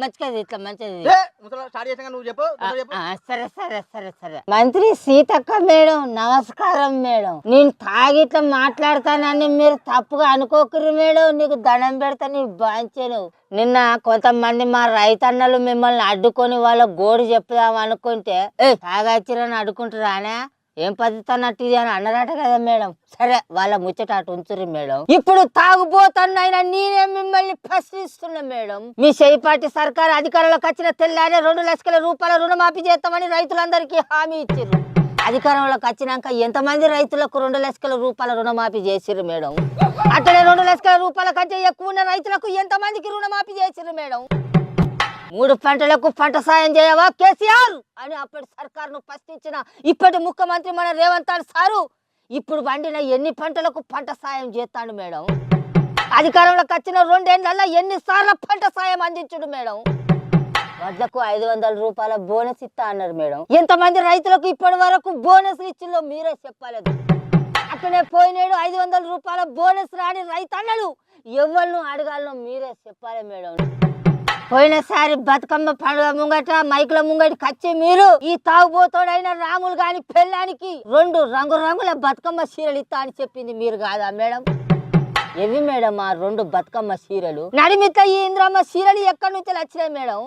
మంచిగా ఇట్లా స్టార్ట్ చేసాక నువ్వు చెప్పు సరే సరే సరే సరే. మంత్రి సీతక్క మేడం నమస్కారం మేడం. నేను తాగి ఇట్లా మాట్లాడతానని మీరు తప్పుగా అనుకోకరు మేడం. నీకు దండం పెడతా నీ బాంచాను నిన్న కొంతమంది మా రైతన్నలు మిమ్మల్ని అడ్డుకొని వాళ్ళ గోడు చెప్పుదాం అనుకుంటే తాగచ్చిరని అడ్డుకుంటారానే ఏం పద్ధతి ఇది అని అన్నారట కదా మేడం. సరే వాళ్ళ ముచ్చట అటు ఉంచురు మేడం. ఇప్పుడు తాగుబోతున్నైనా నేనే మిమ్మల్ని ప్రశ్నిస్తున్నా మేడం. మీ సేపాటి సర్కార్ అధికారంలోకి వచ్చిన తెల్లారే రెండు లక్షల రూపాయల రుణమాఫీ చేస్తామని రైతులందరికీ హామీ ఇచ్చారు అధికారంలోకి వచ్చినాక ఎంతమంది రైతులకు రెండు లక్షల రూపాయల రుణమాఫీ చేసిర్రు మేడం? అట్లనే రెండు లక్షల రూపాయల కంటే ఎక్కువ ఉన్న రైతులకు ఎంతమందికి రుణమాఫీ చేసిర్రు మేడం? మూడు పంటలకు పంట సాయం చేయవా కేసీఆర్? అని అప్పటి సర్కారును ప్రశ్నించిన ఇప్పటి ముఖ్యమంత్రి మన రేవంత్ సారు ఇప్పుడు పండిన ఎన్ని పంటలకు పంట సాయం చేస్తాడు మేడం? అధికారంలోకి వచ్చిన రెండేళ్ళలో ఎన్నిసార్లు పంట సాయం అందించుడు మేడం? వడ్లకు ఐదు వందల రూపాయల బోనస్ ఇస్తా అన్నారు మేడం. ఎంతమంది రైతులకు ఇప్పటి వరకు బోనస్ ఇచ్చిందో మీరే చెప్పలేదు. అట్లనే పోయినేడు ఐదు వందల రూపాయల బోనస్ రాని రైతన్నలు ఎవరిను అడగాలనో మీరే చెప్పాలి మేడం. పోయినసారి బతుకమ్మ పండుగ ముంగట మైకుల ముంగటి కచ్చి మీరు ఈ తాగుబోతోడైన రాములు గాని పెళ్ళానికి రెండు రంగు రంగుల బతుకమ్మ చీరలు ఇస్తా అని చెప్పింది మీరు కాదా మేడం? ఎవి మేడం ఆ రెండు బతుకమ్మ చీరలు నడిమిత ఈ ఇంద్రమ్మ చీరలు ఎక్కడి నుంచి వచ్చినాయి మేడం?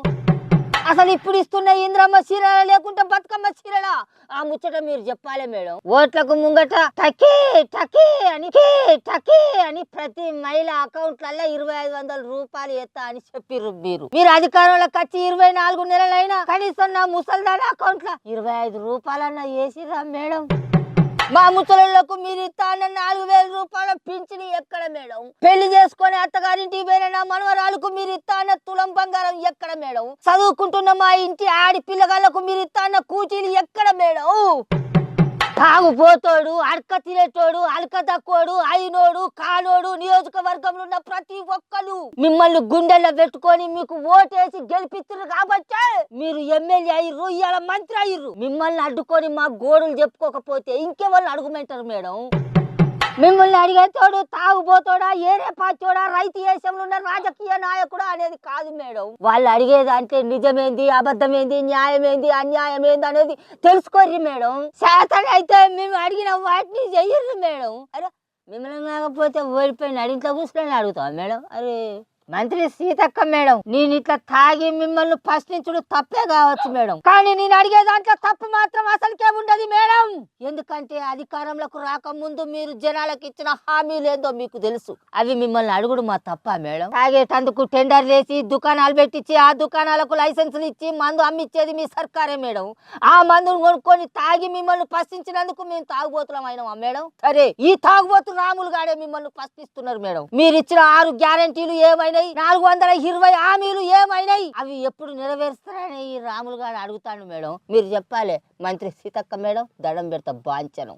అసలు ఇప్పుడు ఇస్తున్న ఇంద్రమ్మ చీరల లేకుంటే బతుకమ్మ చీరల? ఆ ముచ్చట మీరు చెప్పాలి మేడం. ఓట్లకు ముంగట టకీ టకీ అని టకీ అని ప్రతి మహిళ అకౌంట్లలో ఇరవై ఐదు వందల రూపాయలు ఎత్తా అని చెప్పిర్రు మీరు. మీరు అధికారంలోకి వచ్చి ఇరవై నాలుగు నెలలైనా కనీసం నా ముసల్దాన అకౌంట్లో ఇరవై ఐదు రూపాయలన్నా వేసిరా మేడం? మా ముసలకు మీరు ఇస్తాన నాలుగు వేల రూపాయల పింఛని ఎక్కడ మేడం? పెళ్ళి చేసుకుని అత్తగారింటికి పోయిన నా మనవరాలకు మీరు ఇస్తాన తులం బంగారం ఎక్కడ మేడం? చదువుకుంటున్న మా ఇంటి ఆడి పిల్లగాళ్ళకు మీరు ఇస్తాన కూచీలు ఎక్కడ మేడం? తాగుపోతోడు అడక తినేటోడు అడక తక్కువడు అయినోడు కానోడు నియోజకవర్గంలో ఉన్న ప్రతి ఒక్కరు మిమ్మల్ని గుండెల్లో పెట్టుకొని మీకు ఓటేసి గెలిపిస్తున్నారు కాబట్టి మీరు ఎమ్మెల్యే అయ్యారు ఇవాళ మంత్రి అయ్యిర్రు. మిమ్మల్ని అడ్డుకొని మా గోడులు చెప్పుకోకపోతే ఇంకెవరు అడుగుమంటారు మేడం? మిమ్మల్ని అడిగేతోడు తాగుబోతోడా ఏరే పాచోడా రైతు దేశంలో ఉన్న రాజకీయ నాయకుడు అనేది కాదు మేడం. వాళ్ళు అడిగేది అంటే నిజమేంది అబద్ధమేంది న్యాయమేంది అన్యాయమేంది అనేది తెలుసుకోర్రి మేడం. శాతం అయితే మేము అడిగిన వాటిని చెయ్యరు మేడం. అరే మిమ్మల్ని కాకపోతే ఓడిపోయిన అడిగితే కూర్చొని అడుగుతాం మేడం? అరే మంత్రి సీతక్క మేడం నేను ఇట్లా తాగి మిమ్మల్ని ప్రశ్నించడం తప్పే కావచ్చు మేడం. కానీ నేను అడిగే దాంట్లో తప్పు మాత్రం అసలుకే ఉండదు మేడం. ఎందుకంటే అధికారంలోకి రాకముందు మీరు జనాలకు ఇచ్చిన హామీలు ఏందో మీకు తెలుసు. అవి మిమ్మల్ని అడుగుడు మా తప్ప మేడం? తాగేటందుకు టెండర్ చేసి దుకాణాలు పెట్టించి ఆ దుకాణాలకు లైసెన్సులు ఇచ్చి మందు అమ్మిచ్చేది మీ సర్కారే మేడం. ఆ మందును కొనుక్కొని తాగి మిమ్మల్ని ప్రశ్నించినందుకు మేము తాగుబోతులం అయినామా మేడం? సరే ఈ తాగుబోతు రాములు గాడే మిమ్మల్ని ప్రశ్నిస్తున్నారు మేడం. మీరు ఇచ్చిన ఆరు గ్యారంటీలు ఏమైనాయి? నాలుగు వందల ఇరవై హామీలు ఏమైనాయి? అవి ఎప్పుడు నెరవేరుస్తారని ఈ రాములు గారు అడుగుతాను మేడం. మీరు చెప్పాలి మంత్రి సీతక్క మేడం దండం పెడతా బాంచను.